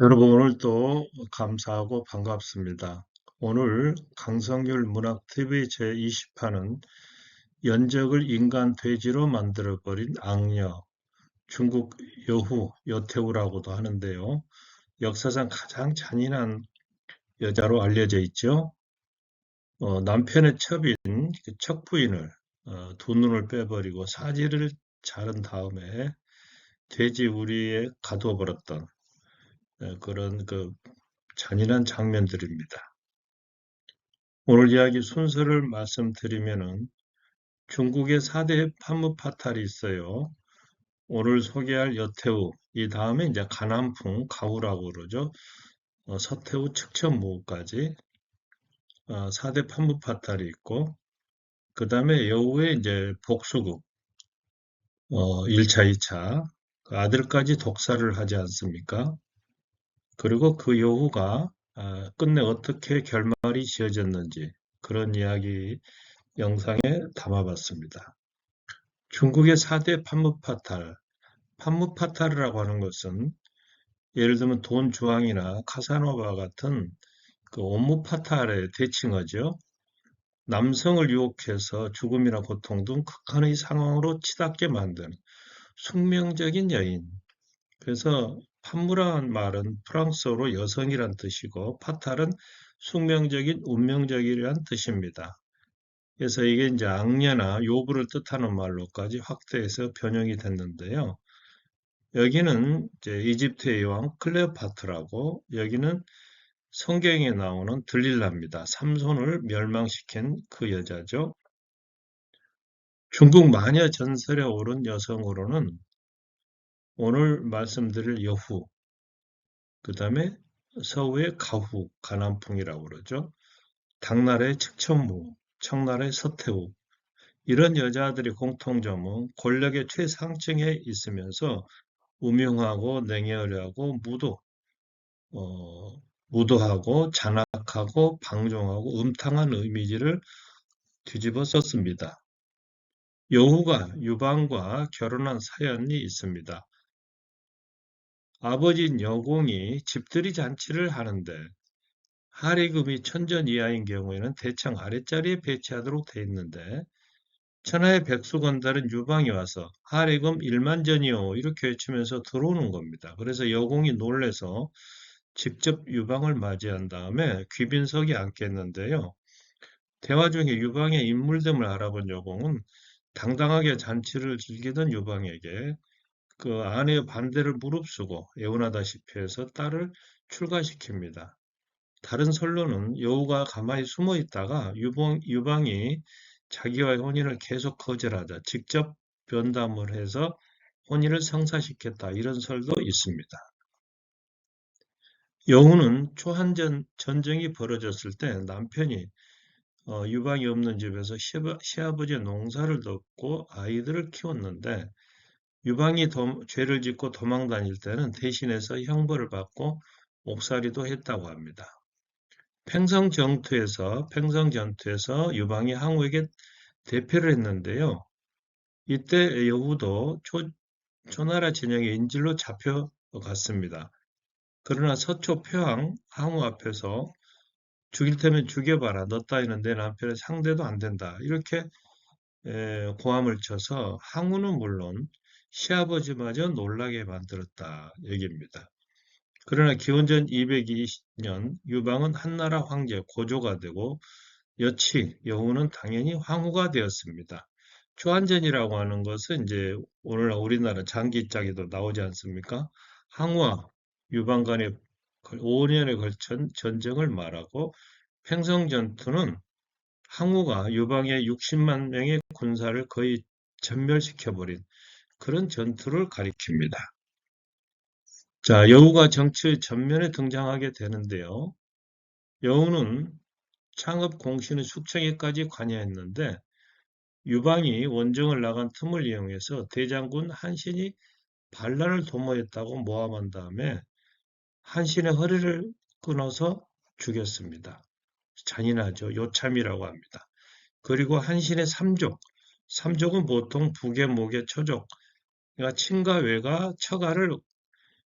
여러분 오늘도 감사하고 반갑습니다. 오늘 강성률 문학TV 제20화는 연적을 인간 돼지로 만들어버린 악녀, 중국 여후, 여태우라고도 하는데요. 역사상 가장 잔인한 여자로 알려져 있죠. 어, 남편의 첩인 그 척부인을 어, 두 눈을 빼버리고 사지를 자른 다음에 돼지 우리에 가둬버렸던 어, 그런 그 잔인한 장면들입니다. 오늘 이야기 순서를 말씀드리면은 중국의 4대 판무파탈이 있어요. 오늘 소개할 여태우, 이 다음에 이제 가남풍, 가우라고 그러죠. 어, 서태우, 측천무까지 어, 4대 판무파탈이 있고, 그 다음에 여우의 이제 복수국, 어, 1차, 2차, 그 아들까지 독사를 하지 않습니까? 그리고 그 여우가 아, 끝내 어떻게 결말이 지어졌는지 그런 이야기 영상에 담아봤습니다. 중국의 4대 판무파탈, 판무파탈이라고 하는 것은 예를 들면 돈 주황이나 카사노바 같은 그 온무파탈의 대칭어죠. 남성을 유혹해서 죽음이나 고통 등 극한의 상황으로 치닫게 만드는 숙명적인 여인. 그래서 판무라는 말은 프랑스어로 여성이란 뜻이고 파탈은 숙명적인 운명적이란 뜻입니다. 그래서 이게 이제 악녀나 요부를 뜻하는 말로까지 확대해서 변형이 됐는데요. 여기는 이제 이집트의 왕 클레오파트라고 여기는 성경에 나오는 들릴라입니다. 삼손을 멸망시킨 그 여자죠. 중국 마녀 전설에 오른 여성으로는 오늘 말씀드릴 여후, 그 다음에 서우의 가후, 가남풍이라고 그러죠. 당나라의 측천무, 청나라의 서태후, 이런 여자들의 공통점은 권력의 최상층에 있으면서 우명하고 냉혈하고 무도, 어, 무도하고 잔악하고 방종하고 음탕한 이미지를 뒤집어 썼습니다. 여우가 유방과 결혼한 사연이 있습니다. 아버지인 여공이 집들이 잔치를 하는데 하리금이 천전 이하인 경우에는 대창 아랫자리에 배치하도록 돼 있는데 천하의 백수건달은 유방이 와서 하리금 일만전이요 이렇게 외치면서 들어오는 겁니다. 그래서 여공이 놀래서 직접 유방을 맞이한 다음에 귀빈석에 앉겠는데요. 대화 중에 유방의 인물됨을 알아본 여공은 당당하게 잔치를 즐기던 유방에게 그 아내의 반대를 무릅쓰고 애원하다시피 해서 딸을 출가시킵니다. 다른 설로는 여우가 가만히 숨어 있다가 유방, 유방이 자기와의 혼인을 계속 거절하자 직접 변담을 해서 혼인을 성사시켰다. 이런 설도 있습니다. 여우는 초한전 전쟁이 벌어졌을 때 남편이 어, 유방이 없는 집에서 시아버지의 농사를 돕고 아이들을 키웠는데 유방이 도, 죄를 짓고 도망 다닐 때는 대신해서 형벌을 받고 옥살이도 했다고 합니다. 팽성 전투에서 팽성 전투에서 유방이 항우에게 대패를 했는데요. 이때 여우도 초, 초나라 진영의 인질로 잡혀갔습니다. 그러나 서초 표항 항우 앞에서 죽일 테면 죽여봐라. 내 남편의 상대도 안 된다. 이렇게 고함을 쳐서 항우는 물론 시아버지마저 놀라게 만들었다 얘기입니다. 그러나 기원전 220년 유방은 한나라 황제 고조가 되고 여치 여우는 당연히 황후가 되었습니다. 초한전이라고 하는 것은 이제 오늘날 우리나라 장기짝에도 나오지 않습니까? 항우와 유방 간의 5년에 걸친 전쟁을 말하고 팽성전투는 항우가 유방의 60만 명의 군사를 거의 전멸시켜버린 그런 전투를 가리킵니다. 자, 여우가 정치 전면에 등장하게 되는데요. 여우는 창업 공신의 숙청에까지 관여했는데 유방이 원정을 나간 틈을 이용해서 대장군 한신이 반란을 도모했다고 모함한 다음에 한신의 허리를 끊어서 죽였습니다. 잔인하죠. 요참이라고 합니다. 그리고 한신의 삼족, 삼족은 보통 북의 목의 처족, 그러니까 친가 외가 처가를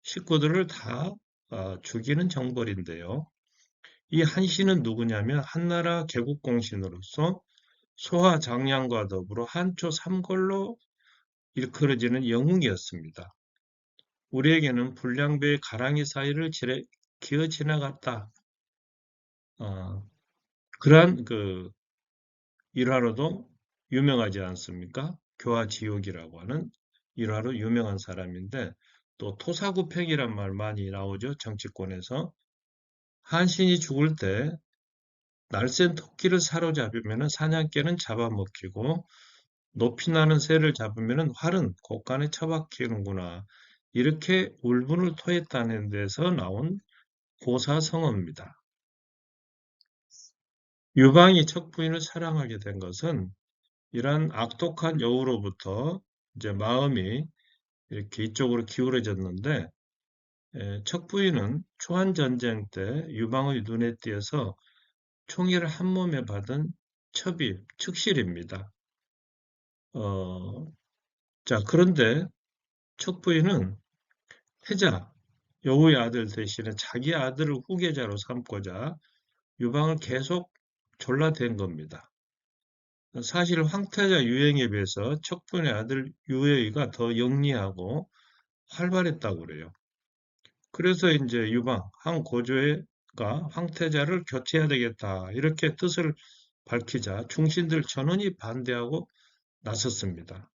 식구들을 다 어, 죽이는 정벌인데요. 이 한씨는 누구냐면 한나라 개국공신으로서 소하 장량과 더불어 한초 삼걸로 일컬어지는 영웅이었습니다. 우리에게는 불량배의 가랑이 사이를 지레, 기어 지나갔다. 어, 그러한 그 일화로도 유명하지 않습니까? 교화지옥이라고 하는 일화로 유명한 사람인데 또 토사구팽이란 말 많이 나오죠. 정치권에서. 한신이 죽을 때 날쌘 토끼를 사로잡으면 사냥개는 잡아먹히고 높이 나는 새를 잡으면 활은 곳간에 처박히는구나. 이렇게 울분을 토했다는 데서 나온 고사성어입니다. 유방이 척부인을 사랑하게 된 것은 이러한 악독한 여우로부터 이제 마음이 이렇게 이쪽으로 기울어졌는데 척부인은 초한 전쟁 때 유방의 눈에 띄어서 총애를 한 몸에 받은 첩이 측실입니다. 어, 자 그런데 척부인은 태자 여우의 아들 대신에 자기 아들을 후계자로 삼고자 유방을 계속 졸라댄 겁니다. 사실 황태자 유행에 비해서 척분의 아들 유해이가 더 영리하고 활발했다고 그래요. 그래서 이제 유방, 한 고조가 황태자를 교체해야 되겠다 이렇게 뜻을 밝히자 중신들 전원이 반대하고 나섰습니다.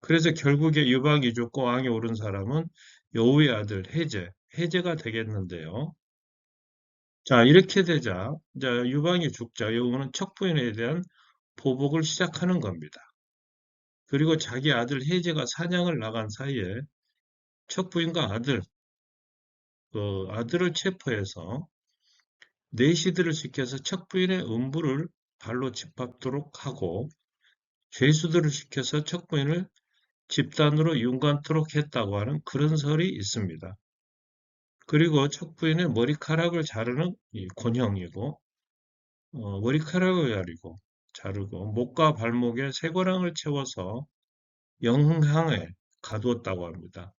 그래서 결국에 유방이 죽고 왕이 오른 사람은 여우의 아들 해제, 해제가 되겠는데요. 자, 이렇게 되자, 자, 유방이 죽자 여우는 척부인에 대한 보복을 시작하는 겁니다. 그리고 자기 아들 해제가 사냥을 나간 사이에 척부인과 아들, 그 아들을 체포해서 내시들을 시켜서 척부인의 음부를 발로 짓밟도록 하고 죄수들을 시켜서 척부인을 집단으로 윤관토록 했다고 하는 그런 설이 있습니다. 그리고 척부인의 머리카락을 자르는 이 곤형이고 어, 머리카락을 자르고 자르고 목과 발목에 쇠고랑을 채워서 영항에 가두었다고 합니다.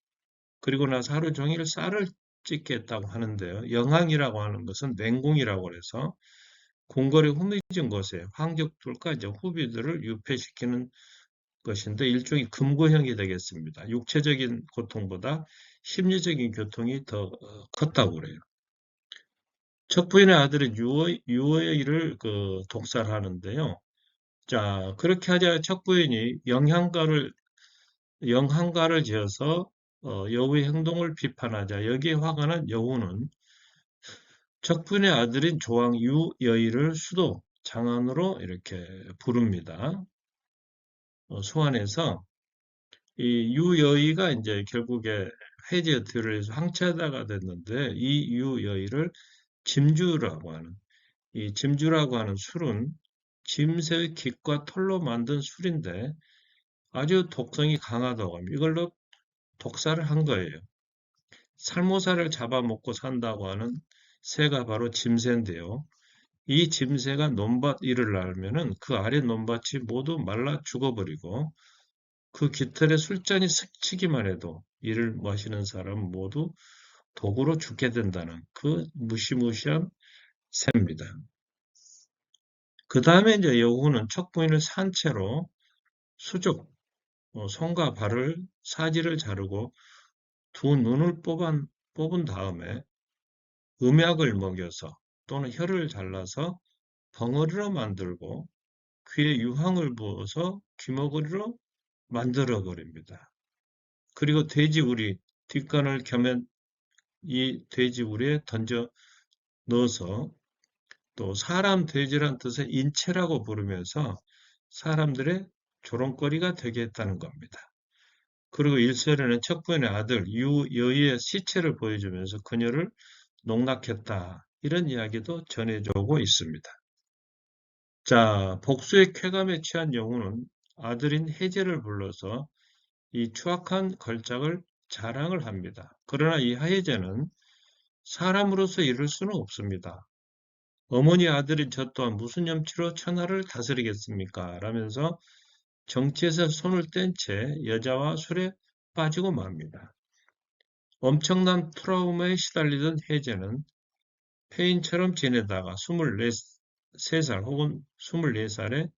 그리고 나서 하루 종일 쌀을 찢겠다고 하는데요. 영항이라고 하는 것은 냉궁이라고 해서 궁궐이 후미진 곳에 황족들과 이제 후비들을 유폐시키는 것인데 일종의 금고형이 되겠습니다. 육체적인 고통보다 심리적인 고통이 더 어, 컸다고 그래요. 척부인의 아들은 유의, 유의를 그 독살하는데요. 자, 그렇게 하자 척부인이 영향가를, 영향가를 지어서 어, 여우의 행동을 비판하자 여기에 화가 난 여우는 척부인의 아들인 조왕 유여의를 수도 장안으로 이렇게 부릅니다. 어, 소환해서 이 유여의가 이제 결국에 해제들을 해서 황체하다가 됐는데 이 유여의를 짐주라고 하는 이 짐주라고 하는 술은 짐새의 깃과 털로 만든 술인데 아주 독성이 강하다고 합니다. 이걸로 독사를 한 거예요. 살모사를 잡아먹고 산다고 하는 새가 바로 짐새인데요. 이 짐새가 논밭 일을 날면은 그 아래 논밭이 모두 말라 죽어버리고 그 깃털에 술잔이 스치기만 해도 이를 마시는 사람 모두 독으로 죽게 된다는 그 무시무시한 새입니다. 그 다음에 이제 여우는 척부인을 산채로 수족, 어, 손과 발을 사지를 자르고 두 눈을 뽑은, 뽑은 다음에 음약을 먹여서 또는 혀를 잘라서 벙어리로 만들고 귀에 유황을 부어서 귀머거리로 만들어 버립니다. 그리고 돼지우리 뒷간을 겸한 이 돼지우리에 던져 넣어서 또 사람 돼지란 뜻의 인체라고 부르면서 사람들의 조롱거리가 되게 했다는 겁니다. 그리고 일설에는 척부인의 아들 유여의 시체를 보여주면서 그녀를 농락했다. 이런 이야기도 전해주고 있습니다. 자, 복수의 쾌감에 취한 영웅은 아들인 해제를 불러서 이 추악한 걸작을 자랑을 합니다. 그러나 이 하해제는 사람으로서 이룰 수는 없습니다. 어머니 아들인 저 또한 무슨 염치로 천하를 다스리겠습니까? 라면서 정치에서 손을 뗀 채 여자와 술에 빠지고 맙니다. 엄청난 트라우마에 시달리던 혜제는 폐인처럼 지내다가 24살 혹은 24살에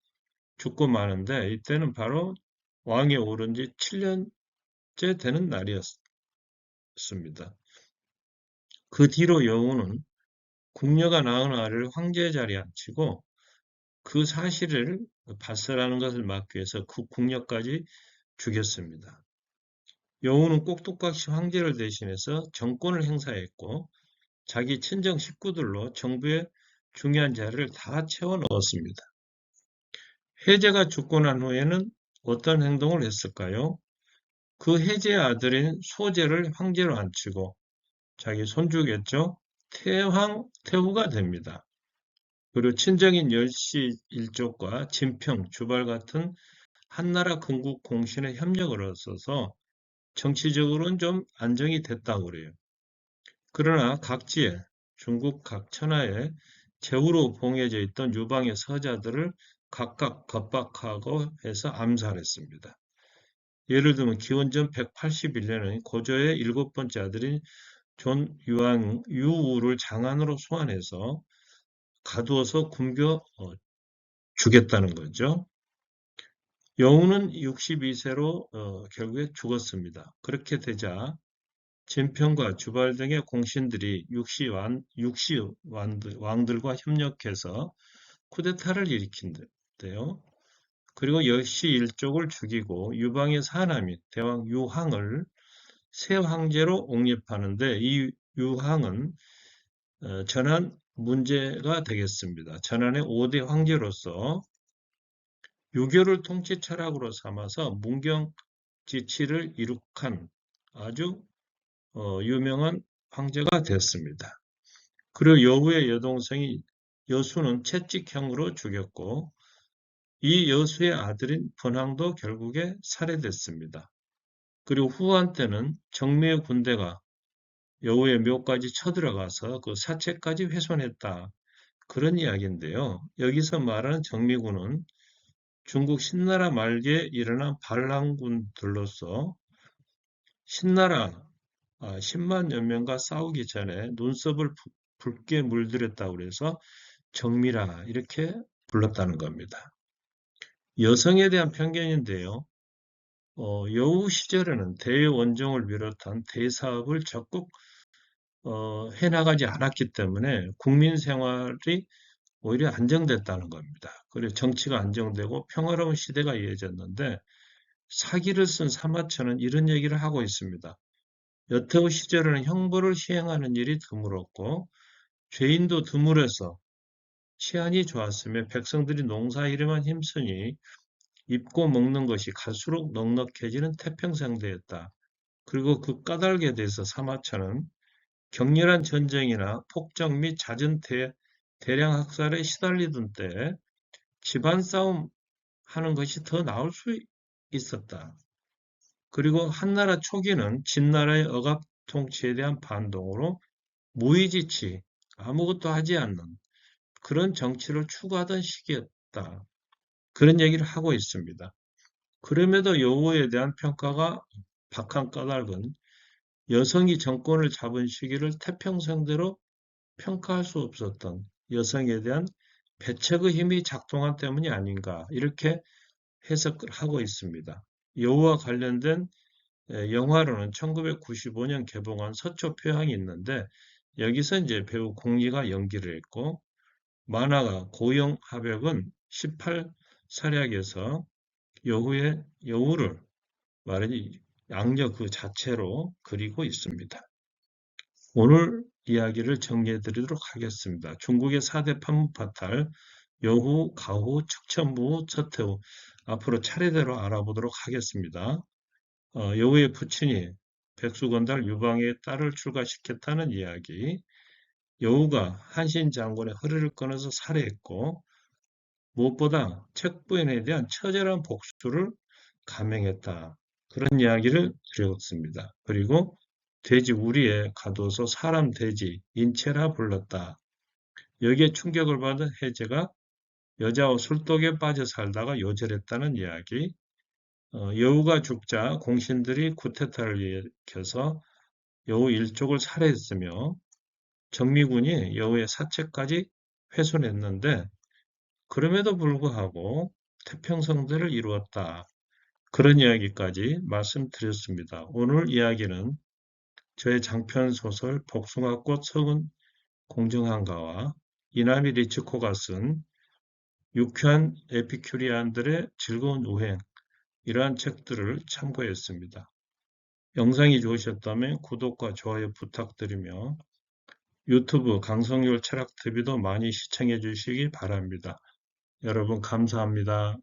죽고 마는데 이때는 바로 왕에 오른 지 7년째 되는 날이었습니다. 그 뒤로 여우는 궁녀가 낳은 아이를 황제의 자리에 앉히고 그 사실을 발설하는 것을 막기 위해서 그 궁녀까지 죽였습니다. 여우는 꼭똑같이 황제를 대신해서 정권을 행사했고 자기 친정 식구들로 정부의 중요한 자리를 다 채워 넣었습니다. 해제가 죽고 난 후에는 어떤 행동을 했을까요? 그 해제의 아들인 소제를 황제로 앉히고 자기 손주겠죠? 태황, 태후가 됩니다. 그리고 친정인 열시 일족과 진평, 주발 같은 한나라 건국 공신의 협력을 얻어서 정치적으로는 좀 안정이 됐다고 그래요. 그러나 각지에 중국 각 천하에 제후로 봉해져 있던 유방의 서자들을 각각 겁박하고 해서 암살했습니다. 예를 들면 기원전 181년에 고조의 일곱 번째 아들인 존 유왕 유우를 장안으로 소환해서 가두어서 굶겨 어, 주겠다는 거죠. 여우는 62세로 어, 결국에 죽었습니다. 그렇게 되자 진평과 주발 등의 공신들이 육시, 왕, 육시 왕들, 왕들과 협력해서 쿠데타를 일으킨대요. 그리고 열시 일족을 죽이고 유방의 사남인 대왕 유항을 새 황제로 옹립하는데 이 유항은 어, 전한 문제가 되겠습니다. 전한의 5대 황제로서 유교를 통치 철학으로 삼아서 문경 지치를 이룩한 아주 어, 유명한 황제가 됐습니다. 그리고 여우의 여동생이 여수는 채찍형으로 죽였고 이 여수의 아들인 분황도 결국에 살해됐습니다. 그리고 후한 때는 정미의 군대가 여우의 묘까지 쳐들어가서 그 사체까지 훼손했다. 그런 이야기인데요. 여기서 말하는 정미군은 중국 신나라 말기에 일어난 반란군들로서 신나라 10만 아, 여명과 싸우기 전에 눈썹을 붉게 물들였다고 해서 정미라 이렇게 불렀다는 겁니다. 여성에 대한 편견인데요. 어, 여우 시절에는 대원정을 비롯한 대사업을 적극 어, 해나가지 않았기 때문에 국민 생활이 오히려 안정됐다는 겁니다. 그리고 정치가 안정되고 평화로운 시대가 이어졌는데 사기를 쓴 사마천은 이런 얘기를 하고 있습니다. 여태우 시절에는 형벌을 시행하는 일이 드물었고 죄인도 드물어서 치안이 좋았으며 백성들이 농사 일에만 힘쓰니 입고 먹는 것이 갈수록 넉넉해지는 태평성대였다. 그리고 그 까닭에 대해서 사마천은 격렬한 전쟁이나 폭정 및 잦은 대, 대량 학살에 시달리던 때 집안 싸움 하는 것이 더 나을 수 있었다. 그리고 한나라 초기는 진나라의 억압 통치에 대한 반동으로 무의지치 아무것도 하지 않는 그런 정치를 추구하던 시기였다. 그런 얘기를 하고 있습니다. 그럼에도 여우에 대한 평가가 박한 까닭은 여성이 정권을 잡은 시기를 태평성대로 평가할 수 없었던 여성에 대한 배척의 힘이 작동한 때문이 아닌가 이렇게 해석을 하고 있습니다. 여우와 관련된 영화로는 1995년 개봉한 서초 표향이 있는데 여기서 이제 배우 공리가 연기를 했고 만화가 고영 하백은 18 사략에서 여우의 여우를 말하니 양력 그 자체로 그리고 있습니다. 오늘 이야기를 정리해 드리도록 하겠습니다. 중국의 4대 판무파탈 여후, 가후, 척천부, 서태후 앞으로 차례대로 알아보도록 하겠습니다. 어, 여우의 부친이 백수건달 유방의 딸을 출가시켰다는 이야기 여우가 한신 장군의 허리를 끊어서 살해했고 무엇보다 책부인에 대한 처절한 복수를 감행했다. 그런 이야기를 드렸습니다. 그리고 돼지 우리에 가둬서 사람 돼지 인체라 불렀다. 여기에 충격을 받은 해제가 여자와 술독에 빠져 살다가 요절했다는 이야기. 어, 여우가 죽자 공신들이 쿠데타를 일으켜서 여우 일족을 살해했으며 정미군이 여우의 사체까지 훼손했는데 그럼에도 불구하고 태평성대를 이루었다. 그런 이야기까지 말씀드렸습니다. 오늘 이야기는 저의 장편 소설 복숭아꽃 석은 공정한가와 이나미 리츠코가 쓴 유쾌한 에피큐리안들의 즐거운 우행 이러한 책들을 참고했습니다. 영상이 좋으셨다면 구독과 좋아요 부탁드리며 유튜브 강성률 철학TV도 많이 시청해 주시기 바랍니다. 여러분 감사합니다.